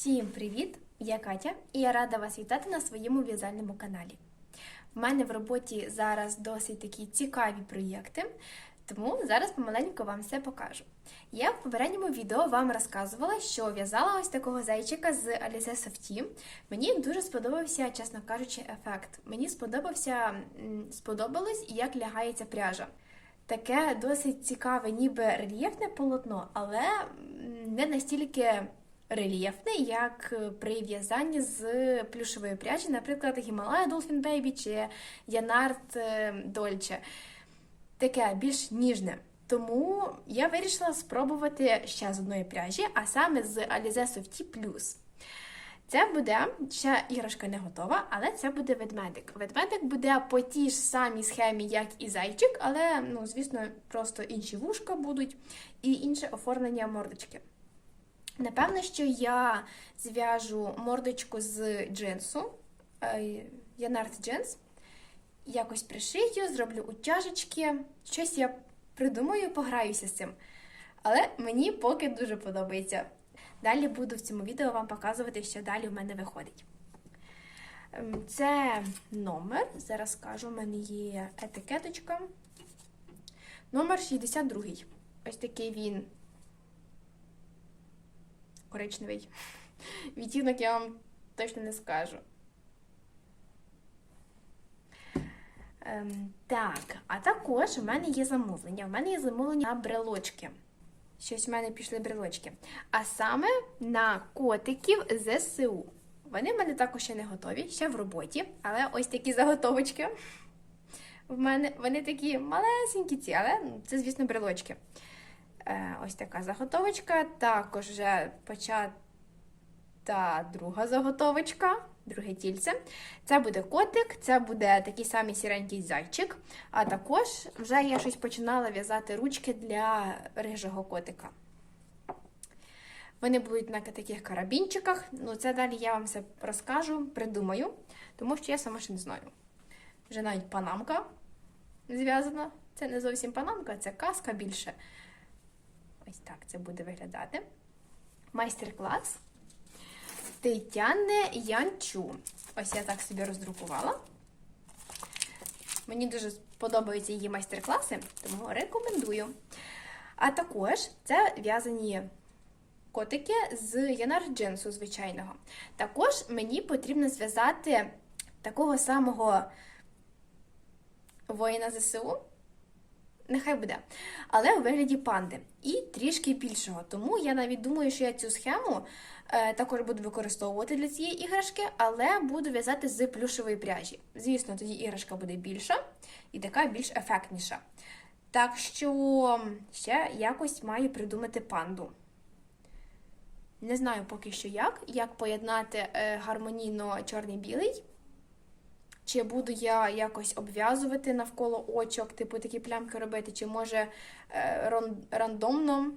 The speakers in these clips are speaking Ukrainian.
Всім привіт! Я Катя і я рада вас вітати на своєму в'язальному каналі. В мене в роботі зараз досить такі цікаві проєкти, тому зараз помаленьку вам все покажу. Я в попередньому відео вам розказувала, що в'язала ось такого зайчика з Alize Softy. Мені дуже сподобався, чесно кажучи, ефект. Мені сподобався, сподобалось, як лягається пряжа. Таке досить цікаве, ніби рельєфне полотно, але не настільки рельєфне, як при в'язанні з плюшової пряжі, наприклад, Himalaya Dolphin Baby чи Янарт Dolce. Таке більш ніжне. Тому я вирішила спробувати ще з одної пряжі, а саме з Alize Softy Plus. Це буде ще іграшка не готова, але це буде ведмедик. Ведмедик буде по тій ж самій схемі, як і зайчик, але, ну, звісно, просто інші вушка будуть і інше оформлення мордочки. Напевно, що я зв'яжу мордочку з джинсу, е, Янарт джинс, якось пришию, зроблю утяжечки, щось я придумаю, пограюся з цим. Але мені поки дуже подобається. Далі буду в цьому відео вам показувати, що далі в мене виходить. Ем, Це номер, зараз скажу, у мене є етикеточка. Номер 62. Ось такий він коричневий. Відтінок я вам точно не скажу. Ем, так, а також у мене є замовлення. У мене є замовлення на брелочки. Щось в мене пішли брелочки. А саме на котиків ЗСУ. Вони в мене також ще не готові, ще в роботі. Але ось такі заготовочки. В мене вони такі малесенькі ці, але ну, це, звісно, брелочки. Е, ось така заготовочка. Також вже почата друга заготовочка, друге тільце. Це буде котик, це буде такий самий сіренький зайчик. А також вже я щось починала в'язати ручки для рижого котика. Вони будуть на таких карабінчиках. Ну, це далі я вам все розкажу, придумаю, тому що я сама ще не знаю. Вже навіть панамка зв'язана. Це не зовсім панамка, це каска більше. Ось так це буде виглядати. Майстер-клас Тетяни Янчу. Ось я так собі роздрукувала. Мені дуже подобаються її майстер-класи, тому рекомендую. А також це в'язані котики з Янар джинсу звичайного. Також мені потрібно зв'язати такого самого воїна ЗСУ. Нехай буде. Але у вигляді панди. І трішки більшого. Тому я навіть думаю, що я цю схему е, також буду використовувати для цієї іграшки, але буду в'язати з плюшової пряжі. Звісно, тоді іграшка буде більша і така більш ефектніша. Так що ще якось маю придумати панду. Не знаю поки що як, як поєднати е, гармонійно чорний-білий. Чи буду я якось обв'язувати навколо очок, типу такі плямки робити, чи може е, рандомно,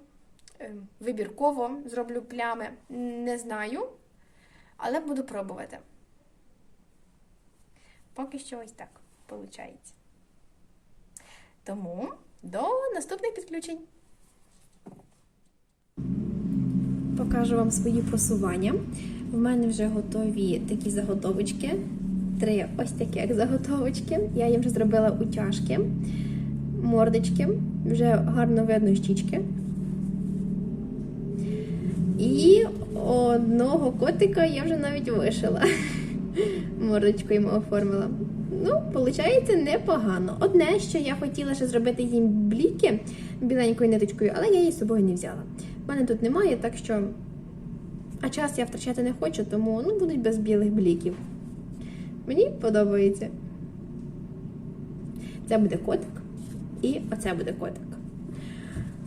е, вибірково зроблю плями. Не знаю, але буду пробувати. Поки що ось так виходить. Тому до наступних підключень. Покажу вам свої просування. В мене вже готові такі заготовочки. Три ось такі заготовочки. Я їм вже зробила утяжки, мордочки, вже гарно видно щічки. І одного котика я вже навіть вишила. Мордочку йому оформила. Ну, виходить, непогано. Одне, що я хотіла ще зробити їм бліки біленькою ниточкою, але я її з собою не взяла. У мене тут немає, так що. А час я втрачати не хочу, тому ну, будуть без білих бліків. Мені подобається. Це буде котик. І оце буде котик.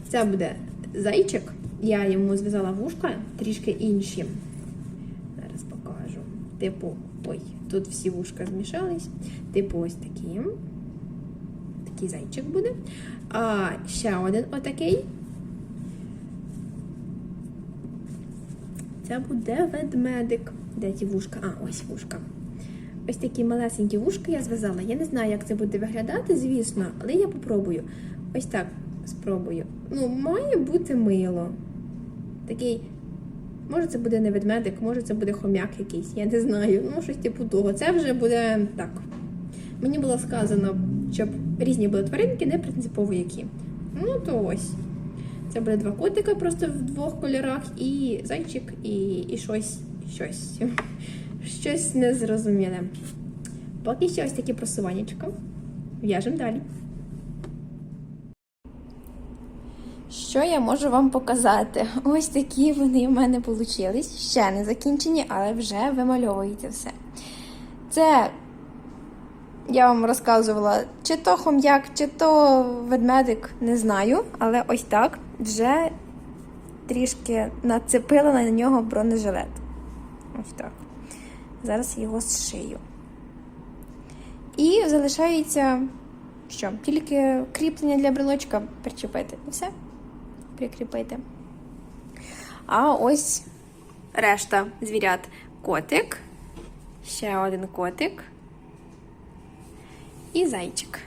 Це буде зайчик. Я йому зв'язала вушка, трішки інші. Зараз покажу. Типу, ой, тут всі вушка змішались. Типу, ось такі. Такий зайчик буде. А ще один отакий. Це буде ведмедик. Де ті вушка? А, ось вушка. Ось такі малесенькі вушка я зв'язала. Я не знаю, як це буде виглядати, звісно, але я попробую. Ось так спробую. Ну, має бути мило. Такий Може, це буде не ведмедик, може це буде хом'як якийсь, я не знаю. Ну, щось типу того. Це вже буде так. Мені було сказано, щоб різні були тваринки, не принципово які. Ну, то ось. Це буде два котика просто в двох кольорах, і зайчик, і, і щось, щось. Щось незрозуміле. Поки що ось такі просуваннячка. В'яжемо далі. Що я можу вам показати? Ось такі вони в мене вийшли. Ще не закінчені, але вже вимальовується все. Це я вам розказувала, чи то хом'як, чи то ведмедик, не знаю. Але ось так вже трішки нацепила на нього бронежилет. Ось так. Зараз його зшию. І залишається що? Тільки кріплення для брелочка причепити. І все. Прикріпити. А ось решта звірят. Котик. Ще один котик. І зайчик.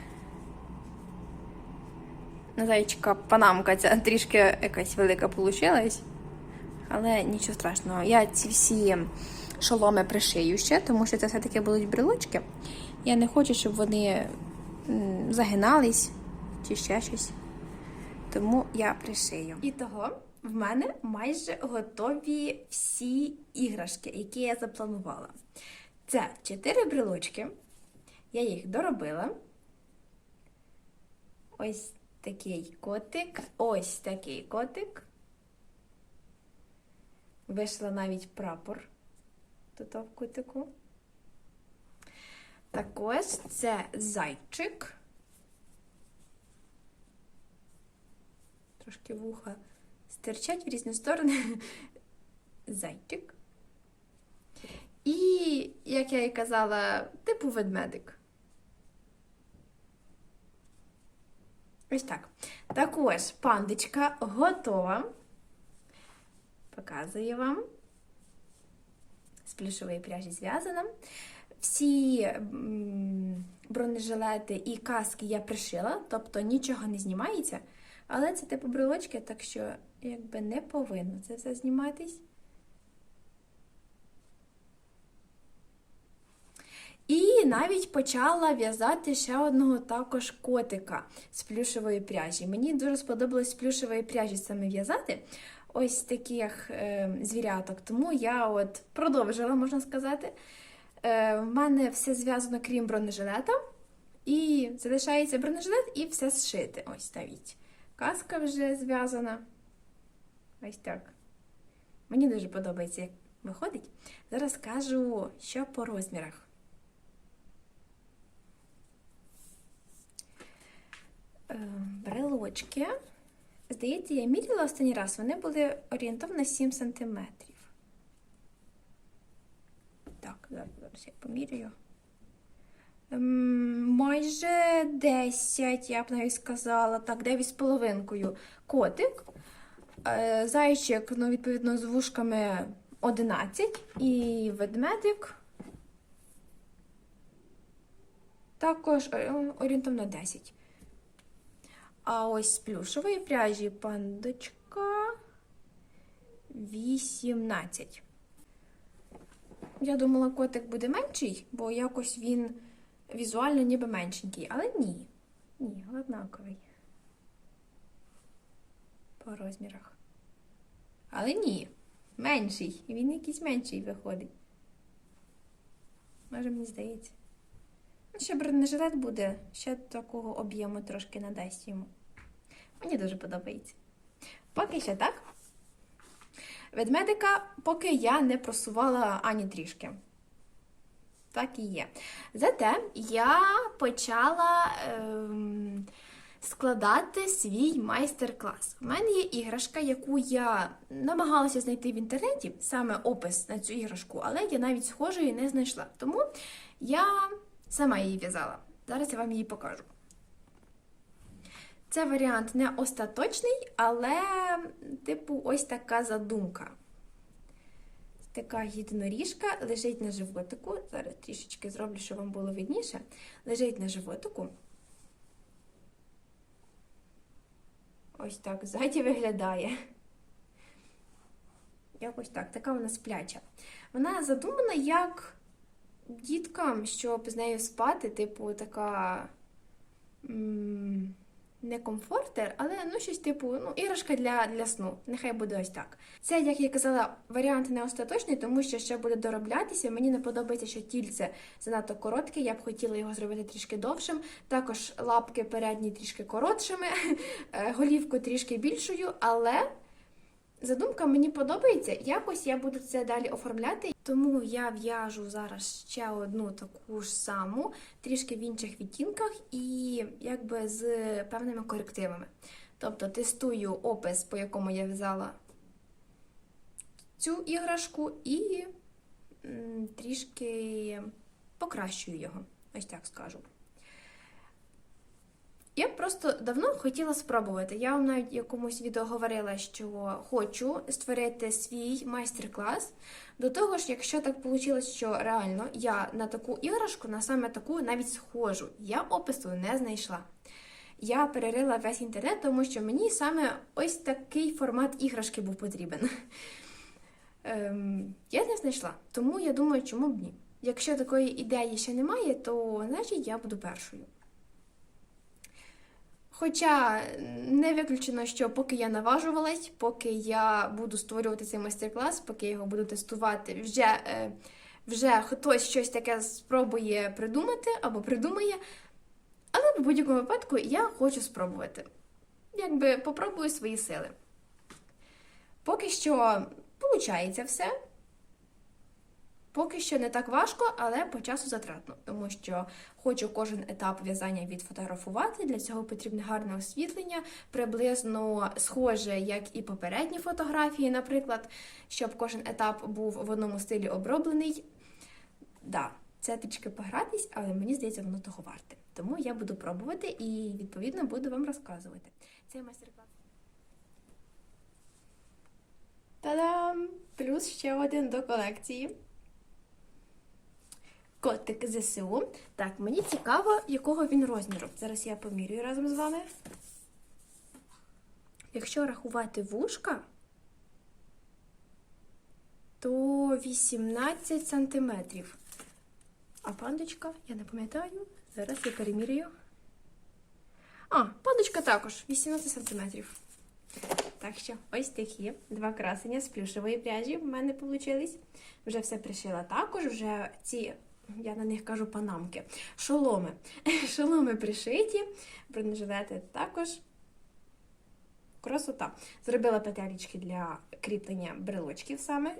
На зайчика панамка ця трішки якась велика получилась. Але нічого страшного. Я ці всі шоломи пришию ще, тому що це все-таки будуть брелочки. Я не хочу, щоб вони загинались чи ще щось. Тому я пришию. І того в мене майже готові всі іграшки, які я запланувала. Це чотири брелочки. Я їх доробила. Ось такий котик, ось такий котик. Вийшла навіть прапор тут в кутику. Також це зайчик. Трошки вуха стирчать в різні сторони. Зайчик. І, як я і казала, типу ведмедик. Ось так. Також пандочка готова. Показую вам. Плюшової пряжі зв'язана. Всі бронежилети і каски я пришила, тобто нічого не знімається. Але це типу брелочки, так що якби не повинно це все зніматись. І навіть почала в'язати ще одного також котика з плюшевої пряжі. Мені дуже сподобалось з плюшевої пряжі саме в'язати ось таких е, звіряток. Тому я от продовжила, можна сказати. Е, в мене все зв'язано крім бронежилета. І залишається бронежилет і все зшити. Ось навіть. Каска вже зв'язана. Ось так. Мені дуже подобається, як виходить. Зараз скажу, що по розмірах. Е, Брелочки. Здається, я міряла останній раз, вони були орієнтовно 7 см. Так, зараз, я поміряю. Ем, Майже 10, я б навіть сказала, так, 9 з половинкою котик. Е, Зайчик, ну, відповідно, з вушками 11. І ведмедик також е, орієнтовно 10. А ось з плюшової пряжі пандочка 18. Я думала, котик буде менший, бо якось він візуально ніби меншенький. Але ні. Ні, однаковий. По розмірах. Але ні, менший. Він якийсь менший виходить. Може, мені здається. Ну, ще бронежилет буде, ще такого об'єму трошки надасть йому. Мені дуже подобається. Поки що так. Ведмедика поки я не просувала ані трішки. Так і є. Зате я почала ем, складати свій майстер-клас. У мене є іграшка, яку я намагалася знайти в інтернеті, саме опис на цю іграшку, але я навіть схожої не знайшла. Тому я сама її в'язала. Зараз я вам її покажу. Це варіант не остаточний, але, типу, ось така задумка. Така єдиноріжка лежить на животику. Зараз трішечки зроблю, щоб вам було видніше. Лежить на животику. Ось так ззаді виглядає. Якось так, така вона спляча. Вона задумана як діткам, щоб з нею спати, типу, така. м, Не комфортер, але ну щось типу, ну, іграшка для, для сну. Нехай буде ось так. Це, як я казала, варіант не остаточний, тому що ще буде дороблятися. Мені не подобається, що тільце занадто коротке. Я б хотіла його зробити трішки довшим. Також лапки передні трішки коротшими, е, голівку трішки більшою, але задумка мені подобається. Якось я буду це далі оформляти. Тому я в'яжу зараз ще одну таку ж саму, трішки в інших відтінках і якби з певними корективами. Тобто тестую опис, по якому я в'язала цю іграшку, і трішки покращую його. Ось так скажу. Я просто давно хотіла спробувати. Я вам навіть в якомусь відео говорила, що хочу створити свій майстер-клас. До того ж, якщо так вийшло, що реально я на таку іграшку, на саме таку навіть схожу, я опису не знайшла. Я перерила весь інтернет, тому що мені саме ось такий формат іграшки був потрібен. Ем, я не знайшла, тому я думаю, чому б ні. Якщо такої ідеї ще немає, то значить я буду першою. Хоча не виключено, що поки я наважувалась, поки я буду створювати цей майстер-клас, поки я його буду тестувати, вже, е, вже хтось щось таке спробує придумати або придумає. Але в будь-якому випадку я хочу спробувати. Якби попробую свої сили. Поки що виходить все. Поки що не так важко, але по часу затратно, тому що хочу кожен етап в'язання відфотографувати. Для цього потрібне гарне освітлення, приблизно схоже, як і попередні фотографії, наприклад, щоб кожен етап був в одному стилі оброблений. Да, це трішки погратись, але мені здається, воно того варте. Тому я буду пробувати і відповідно буду вам розказувати. Це майстер-клас. Та-дам! Плюс ще один до колекції. Котик ЗСУ. Так, мені цікаво, якого він розміру. Зараз я помірюю разом з вами. Якщо рахувати вушка, то 18 сантиметрів. А пандочка, я не пам'ятаю. Зараз я перемірюю. А, пандочка також 18 сантиметрів. Так що ось такі два красення з плюшевої пряжі в мене вийшли. Вже все пришила також, вже ці, я на них кажу панамки, шоломи. Шоломи пришиті, бронежилети також. Красота. Зробила петелечки для кріплення брелочків саме.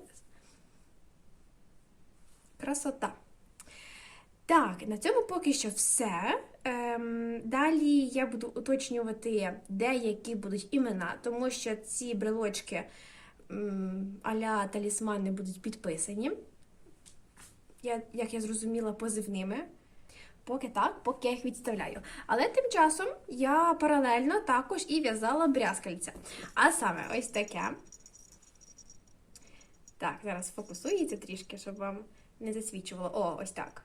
Красота. Так, на цьому поки що все. Ем, далі я буду уточнювати, деякі будуть імена, тому що ці брелочки м, а-ля талісмани будуть підписані. Я, як я зрозуміла, позивними. Поки так, поки я їх відставляю. Але тим часом я паралельно також і в'язала брязкальця. А саме ось таке. Так, зараз фокусується трішки, щоб вам не засвічувало. О, ось так.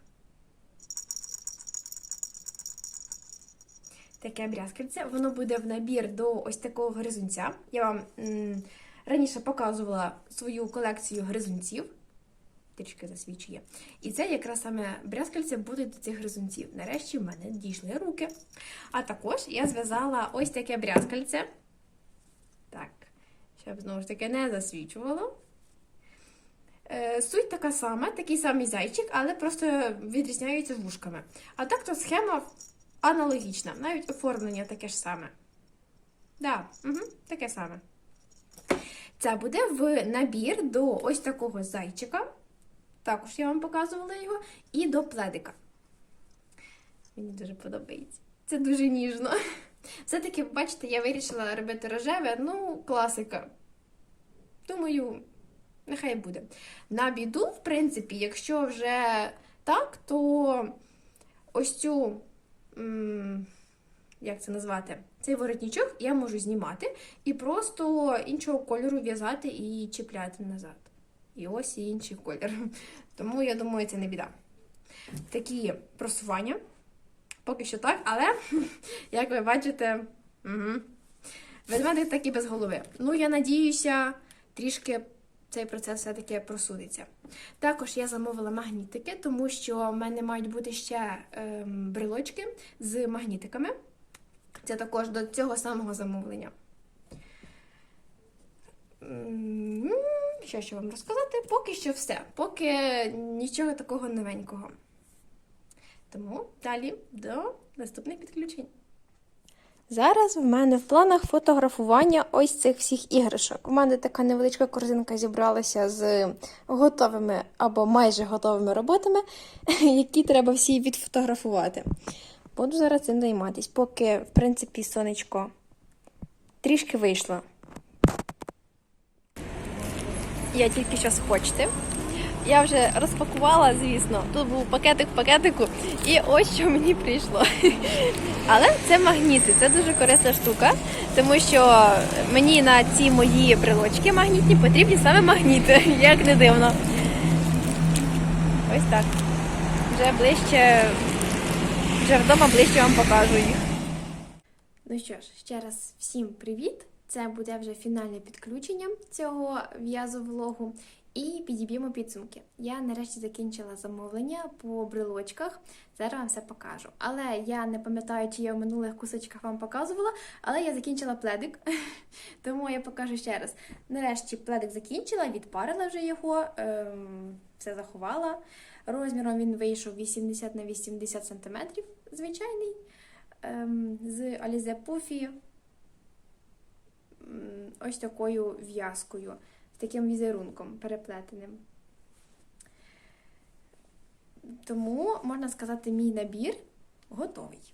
таке брязкальце. Воно буде в набір до ось такого гризунця. Я вам м, раніше показувала свою колекцію гризунців. Трішки засвічує. І це якраз саме брязкальце буде до цих гризунців. Нарешті в мене дійшли руки. А також я зв'язала ось таке брязкальце. Так, щоб знову ж таки не засвічувало. Е, Суть така сама, такий самий зайчик, але просто відрізняються вушками. А так то схема аналогічна, навіть оформлення таке ж саме. Да, угу, таке саме. Це буде в набір до ось такого зайчика. Також я вам показувала його, і до пледика. Мені дуже подобається. Це дуже ніжно. Все-таки, бачите, я вирішила робити рожеве, ну, класика. Думаю, нехай буде. На біду, в принципі, якщо вже так, то ось цю як це назвати, цей воротничок я можу знімати і просто іншого кольору в'язати і чіпляти назад. І ось і інший колір. Тому я думаю, це не біда. Такі просування. Поки що так, але, як ви бачите, угу. ведмедик такий без голови. Ну, я надіюся, трішки цей процес все-таки просудиться. Також я замовила магнітики, тому що в мене мають бути ще ем, брелочки з магнітиками. Це також до цього самого замовлення. Що ще вам розказати? Поки що все. Поки нічого такого новенького. Тому далі до наступних підключень. Зараз в мене в планах фотографування ось цих всіх іграшок. У мене така невеличка корзинка зібралася з готовими або майже готовими роботами, які треба всі відфотографувати. Буду зараз цим займатися, поки, в принципі, сонечко трішки вийшло. Я тільки що з почти. Я вже розпакувала, звісно. Тут був пакетик в пакетику, і ось що мені прийшло. Але це магніти, це дуже корисна штука, тому що мені на ці мої брелочки магнітні потрібні саме магніти, як не дивно. Ось так. Вже ближче, вже вдома ближче вам покажу їх. Ну що ж, ще раз всім привіт! Це буде вже фінальне підключення цього в'язовлогу. І підіб'ємо підсумки. Я нарешті закінчила замовлення по брелочках. Зараз вам все покажу. Але я не пам'ятаю, чи я в минулих кусочках вам показувала, але я закінчила пледик, тому я покажу ще раз. Нарешті пледик закінчила, відпарила вже його, ем, все заховала. Розміром він вийшов 80 на 80 см, звичайний, ем, з Alize Puffy ось такою в'язкою, з таким візерунком переплетеним. Тому, можна сказати, мій набір готовий,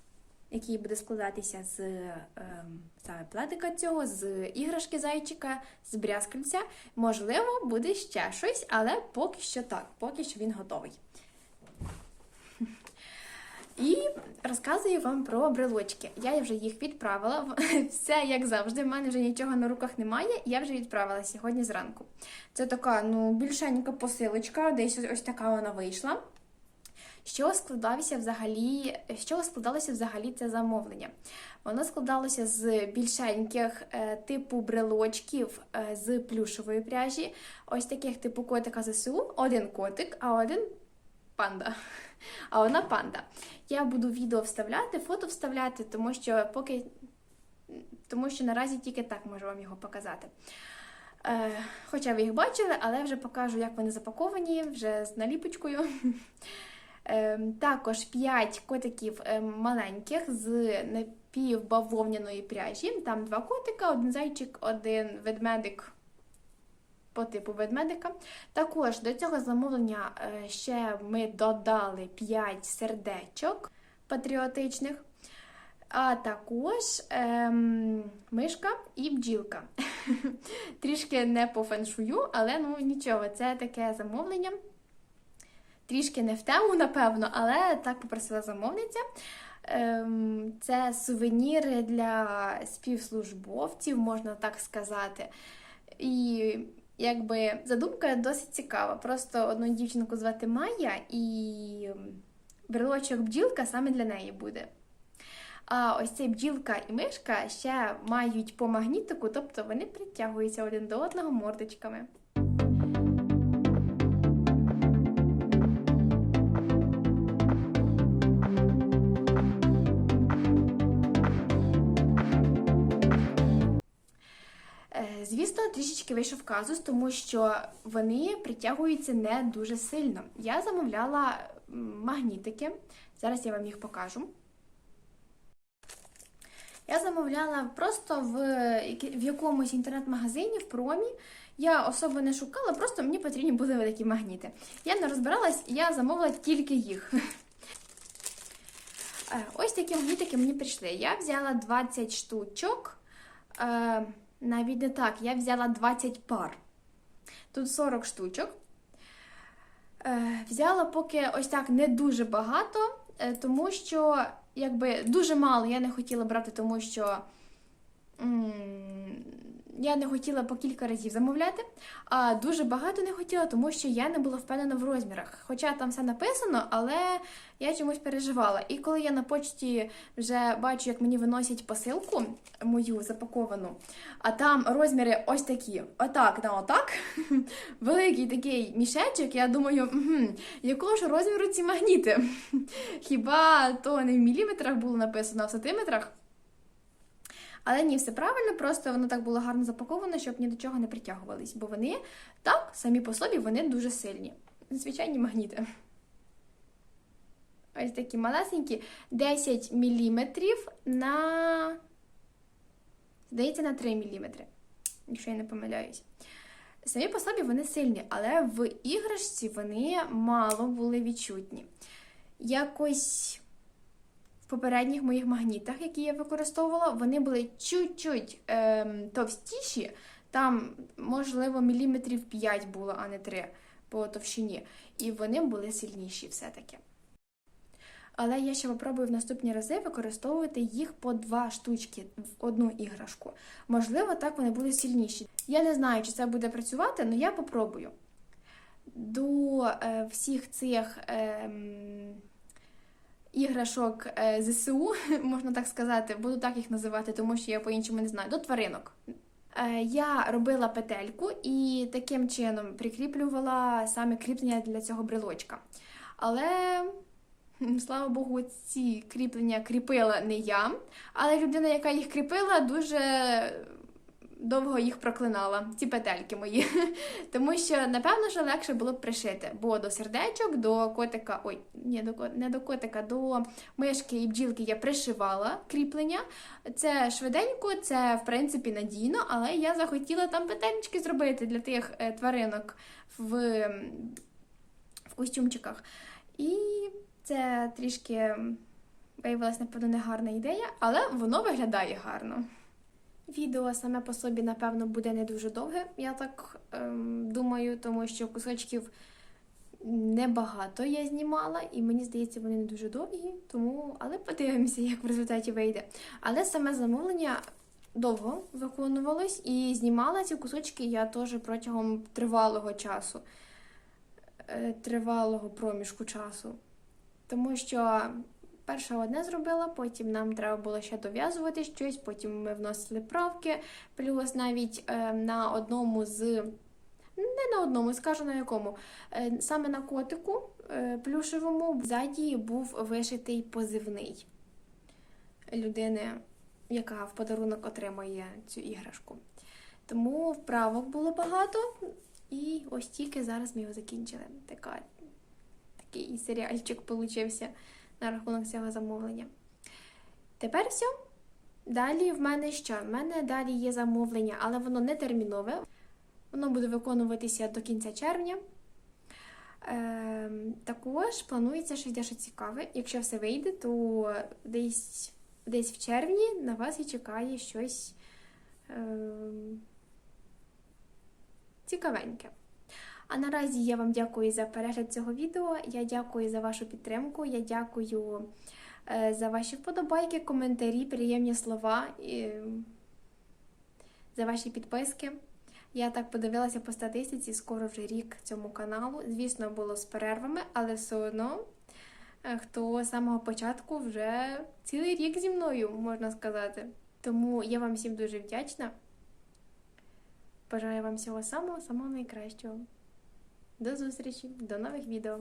який буде складатися з ем, саме пледика цього, з іграшки зайчика, з брязкальця. Можливо, буде ще щось, але поки що так, поки що він готовий. І розказую вам про брелочки. Я вже їх відправила. Все як завжди. в мене вже нічого на руках немає. Я вже відправила сьогодні зранку. Це така ну, більшенька посилочка, десь ось, така вона вийшла. Чого складалося взагалі, чого складалося взагалі це замовлення? Воно складалося з більшеньких е, типу брелочків е, з плюшової пряжі, ось таких типу котика ЗСУ, один котик, а один панда. А вона панда. Я буду відео вставляти, фото вставляти, тому що поки тому що наразі тільки так можу вам його показати. Е, хоча ви їх бачили, але вже покажу, як вони запаковані, вже з наліпочкою. Е, також 5 котиків е, маленьких з напівбавовняної пряжі. Там два котика, один зайчик, один ведмедик по типу ведмедика. Також до цього замовлення е, ще ми додали 5 сердечок патріотичних, а також ем, мишка і бджілка. Трішки не по феншую, але ну нічого, це таке замовлення. Трішки не в тему, напевно, але так попросила замовниця. Ем, Це сувеніри для співслужбовців, можна так сказати. І якби задумка досить цікава. Просто одну дівчинку звати Майя, і брелочок бджілка саме для неї буде. А ось цей бджілка і мишка ще мають по магнітику, тобто вони притягуються один до одного мордочками. Трішечки вийшов казус, тому що вони притягуються не дуже сильно. Я замовляла магнітики. Зараз я вам їх покажу. Я замовляла просто в, в якомусь інтернет-магазині в промі. Я особо не шукала, просто мені потрібні були великі магніти. Я не розбиралась, я замовила тільки їх. Е, Ось такі магнітики мені прийшли. Я взяла 20 штучок. Навіть не так, я взяла 20 пар. Тут 40 штучок. Е, взяла поки ось так не дуже багато, е, тому що якби дуже мало я не хотіла брати, тому що я не хотіла по кілька разів замовляти, а дуже багато не хотіла, тому що я не була впевнена в розмірах. Хоча там все написано, але я чомусь переживала. І коли я на почті вже бачу, як мені виносять посилку мою запаковану, а там розміри ось такі: отак на отак, великий такий мішечок, я думаю, якого ж розміру ці магніти? Хіба то не в міліметрах було написано, а в сантиметрах? Але ні, все правильно, просто воно так було гарно запаковано, щоб ні до чого не притягувались, бо вони так, самі по собі, вони дуже сильні. Звичайні магніти. Ось такі малесенькі, 10 мм на. Здається, на 3 мм, якщо я не помиляюсь. Самі по собі вони сильні, але в іграшці вони мало були відчутні. Якось попередніх моїх магнітах, які я використовувала, вони були чуть-чуть ем, товстіші. Там, можливо, міліметрів 5 було, а не 3 по товщині. І вони були сильніші все-таки. Але я ще попробую в наступні рази використовувати їх по два штучки в одну іграшку. Можливо, так вони будуть сильніші. Я не знаю, чи це буде працювати, але я попробую. До е, всіх цих ем, іграшок е, ЗСУ, можна так сказати, буду так їх називати, тому що я по-іншому не знаю, до тваринок. Е, Я робила петельку і таким чином прикріплювала саме кріплення для цього брелочка. Але Слава Богу, ці кріплення кріпила не я, але людина, яка їх кріпила, дуже довго їх проклинала, ці петельки мої. Тому що, напевно, що легше було б пришити, бо до сердечок, до котика, ой, ні, до, не до котика, до мишки і бджілки я пришивала кріплення. Це швиденько, це в принципі надійно, але я захотіла там петельки зробити для тих е, тваринок в, в костюмчиках. І це трішки виявилася, напевно, не гарна ідея, але воно виглядає гарно. Відео саме по собі, напевно, буде не дуже довге, я так ем, думаю, тому що кусочків небагато я знімала, і мені здається, вони не дуже довгі, тому але подивимося, як в результаті вийде. Але саме замовлення довго виконувалось, і знімала ці кусочки я теж протягом тривалого часу, е, тривалого проміжку часу. Тому що перше одне зробила, потім нам треба було ще дов'язувати щось, потім ми вносили правки, плюс навіть е, на одному з. Не на одному, скажу на якому. Е, Саме на котику е, плюшевому ззаді був вишитий позивний людини, яка в подарунок отримає цю іграшку. Тому вправок було багато, і ось тільки зараз ми його закінчили. Така такий серіальчик получився на рахунок цього замовлення. Тепер все. Далі в мене що? В мене далі є замовлення, але воно не термінове. Воно буде виконуватися до кінця червня. Ем, також планується щось дещо цікаве. Якщо все вийде, то десь, десь в червні на вас і чекає щось ем, цікавеньке. А наразі я вам дякую за перегляд цього відео. Я дякую за вашу підтримку. Я дякую е, за ваші вподобайки, коментарі, приємні слова, і, за ваші підписки. Я так подивилася по статистиці, скоро вже рік цьому каналу. Звісно, було з перервами, але все одно, е, хто з самого початку вже цілий рік зі мною, можна сказати. Тому я вам всім дуже вдячна. Бажаю вам всього самого самого найкращого. До зустрічі, до нових відео.